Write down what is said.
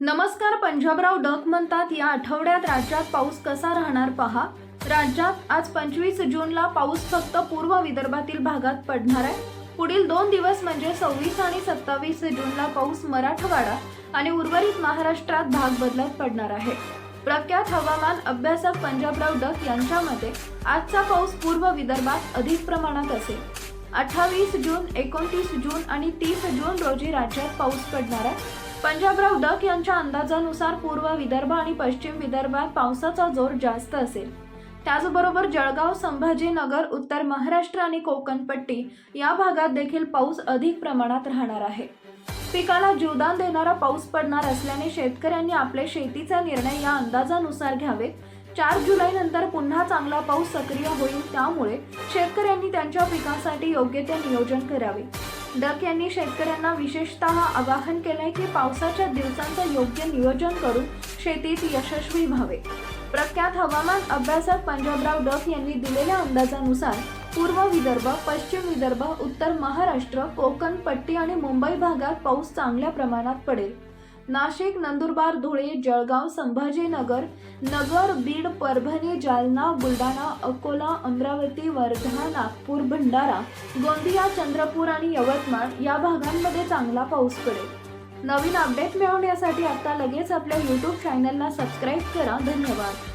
नमस्कार पंजाबराव डक म्हणतात या आठवड्यात राज्यात पाऊस कसा राहणार पहा? राज्यात आज पंचवीस जूनला पाऊस फक्त पूर्व विदर्भातील भागात पडणार आहे. पुढील दोन दिवस म्हणजे सव्वीस आणि सत्तावीस जूनला पाऊस मराठवाडा आणि उर्वरित महाराष्ट्रात भाग बदलत पडणार आहे. प्रख्यात हवामान अभ्यासक पंजाबराव डक यांच्या मते आजचा पाऊस पूर्व विदर्भात अधिक प्रमाणात असेल. अठ्ठावीस जून एकोणतीस जून आणि तीस जून रोजी राज्यात पाऊस पडणार आहे. पंजाबराव डक यांच्या अंदाजानुसार पूर्व विदर्भ आणि पश्चिम विदर्भात पावसाचा जोर जास्त असेल. त्याचबरोबर जळगाव संभाजीनगर उत्तर महाराष्ट्र आणि कोकणपट्टी या भागात देखील पाऊस अधिक प्रमाणात राहणार आहे. पिकाला जीवदान देणारा पाऊस पडणार असल्याने शेतकऱ्यांनी आपले शेतीचा निर्णय या अंदाजानुसार घ्यावे. चार जुलै नंतर पुन्हा चांगला पाऊस सक्रिय होईल त्यामुळे शेतकऱ्यांनी त्यांच्या पिकासाठी योग्य ते नियोजन करावे. डक यांनी शेतकऱ्यांना विशेषतः आवाहन केलंय की पावसाच्या दिवसांचं योग्य नियोजन करून शेतीत यशस्वी व्हावे. प्रख्यात हवामान अभ्यासक पंजाबराव डक यांनी दिलेल्या अंदाजानुसार पूर्व विदर्भ पश्चिम विदर्भ उत्तर महाराष्ट्र कोकण पट्टी आणि मुंबई भागात पाऊस चांगल्या प्रमाणात पडेल. नाशिक नंदुरबार धुळे जळगाव संभाजीनगर नगर बीड परभणी जालना बुलढाणा अकोला अमरावती वर्धा नागपूर भंडारा गोंदिया चंद्रपूर आणि यवतमाळ या भागांमध्ये चांगला पाऊस पडेल. नवीन अपडेट मिळवण्यासाठी आता लगेच आपल्या यूट्यूब चॅनलला सबस्क्राईब करा. धन्यवाद.